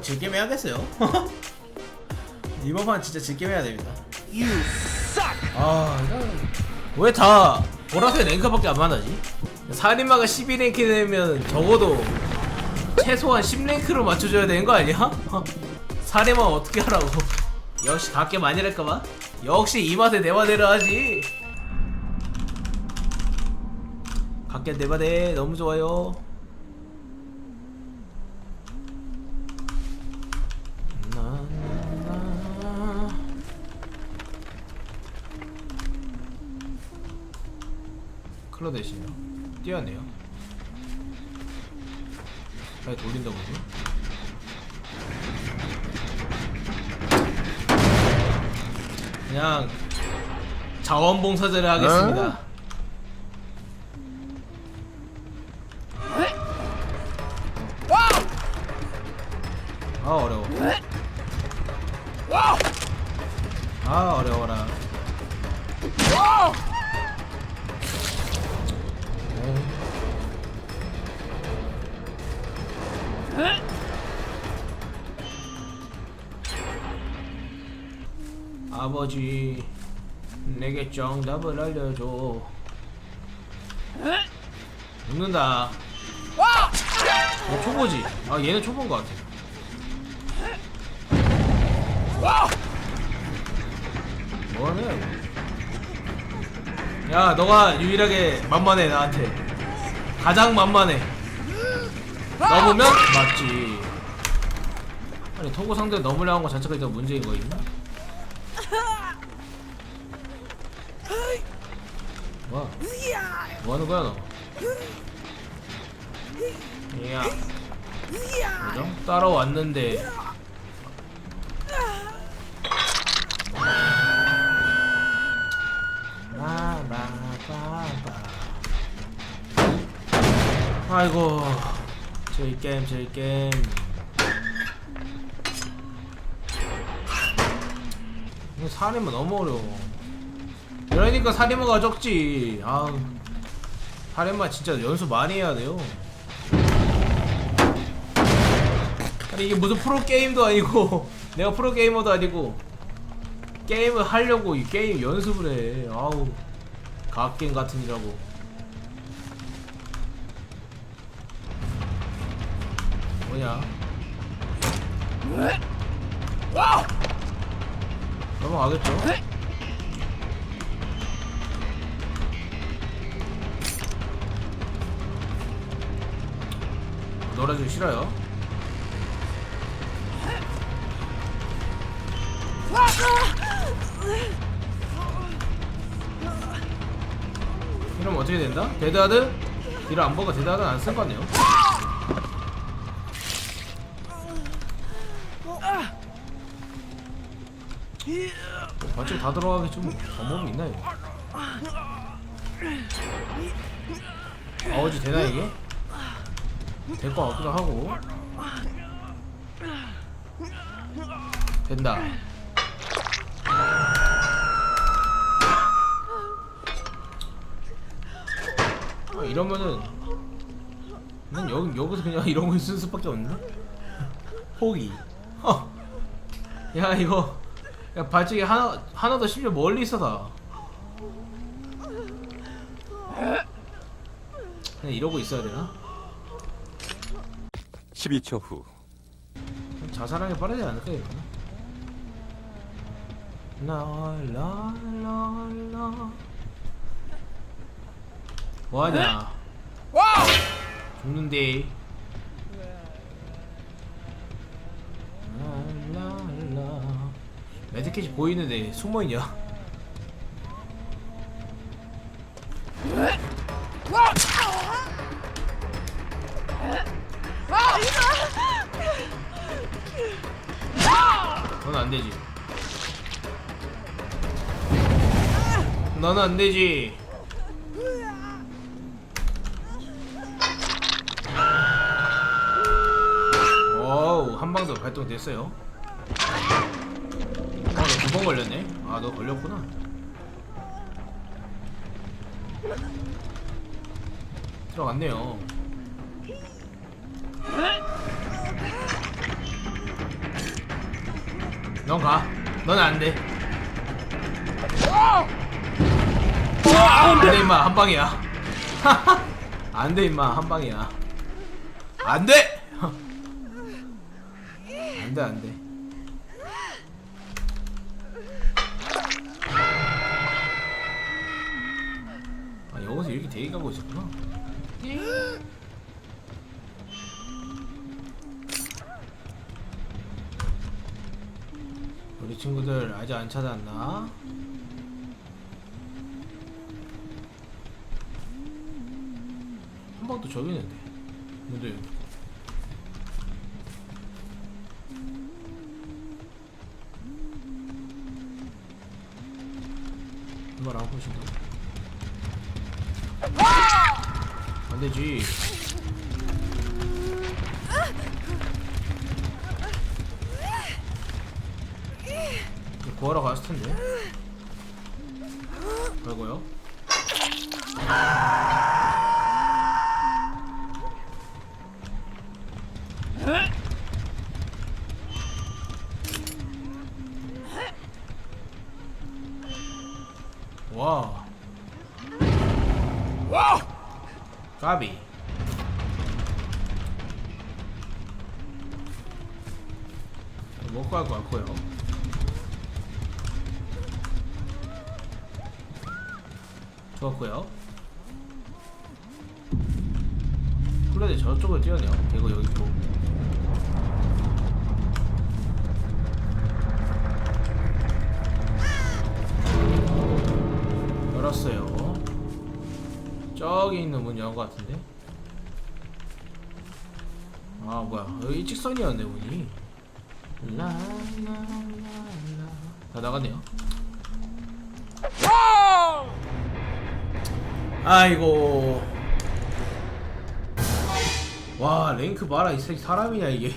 이번 질게임 해야겠어요. 이번 판 진짜 질게임 해야 됩니다. 아, 왜다 보라색 랭크밖에 안 만나지? 살인마가 12랭크 되면 적어도 최소한 10랭크로 맞춰줘야 되는 거 아니야? 살인마 어떻게 하라고? 역시 각게 많이 할까봐? 역시 이 맛에 내 맛대로 하지. 각게 내 맛에 너무 좋아요. 클로데시요 뛰었네요. 잘 돌린다 보죠 그냥 자원봉사자를 하겠습니다. 아 어려워. 아 어려워라 아버지 내게 정답을 알려줘. 웃는다. 어, 초보지? 아 얘는 초보인 것 같아. 뭐하네 야 너가 유일하게 만만해 나한테. 가장 만만해 넘으면 맞지 아니 토고 상대 넘으려는 거 자체가 일단 문제인 거임 뭐? 뭐 하는 거야 너? 야 뭐죠? 따라왔는데. 아이고 저이 게임 저이 게임. 살인마 너무 어려워. 그러니까 살인마가 적지. 아우. 살인마 진짜 연습 많이 해야 돼요. 아니 이게 무슨 프로게임도 아니고 내가 프로게이머도 아니고 게임을 하려고 이 게임 연습을 해. 아우. 갓게임 같은 이라고 뭐냐 넘어가겠죠? 놀아주기 싫어요 이러면 어떻게 된다? 데드하드? 딜을 안 보고 데드하드는 안쓴 거 같네요 맞지 다 들어가기 좀 방법이 있나 이거 아버지 되나 이게? 될 것 같기도 하고. 된다. 아, 이러면은 난 여기 여기서 그냥 이런 거 쓸 수밖에 없는데? 포기. 어. 야 이거 야 발찌개 하나 하나 더 심지어 멀리 있어다. 그냥 이러고 있어야 되나? 12초 후. 자살하게 빠르지 않을까 이거 라라라라. 뭐하냐? 죽는데 매드캣이 보이는데 숨어있냐? 넌 안되지. 너는 안되지. 어우 한방도 발동됐어요. 어너 두 번 걸렸네 아 너 걸렸구나 들어갔네요 넌 가. 넌 안 돼. 안 돼 임마 한 방이야. 안 돼 임마 한 방이야. 안 돼. 안 돼, 안 돼. 대기 가고 있었구나. 우리 친구들 아직 안 찾았나? 한 방도 저기 있는데. 근데 이걸 안 보신다. 안 되지. 구하러 갔을 텐데. 아이고요. 까비. 먹고 할거 같고요. 좋았고요. 플레드 저쪽으로 뛰어내요. 이거 여기 또. 열었어요. 저기 있는 문연것 같은데. 아 뭐야 여기 일직선이었네 문이. 다 나갔네요. 아이고. 와 랭크 봐라 이 새끼 사람이냐 이게.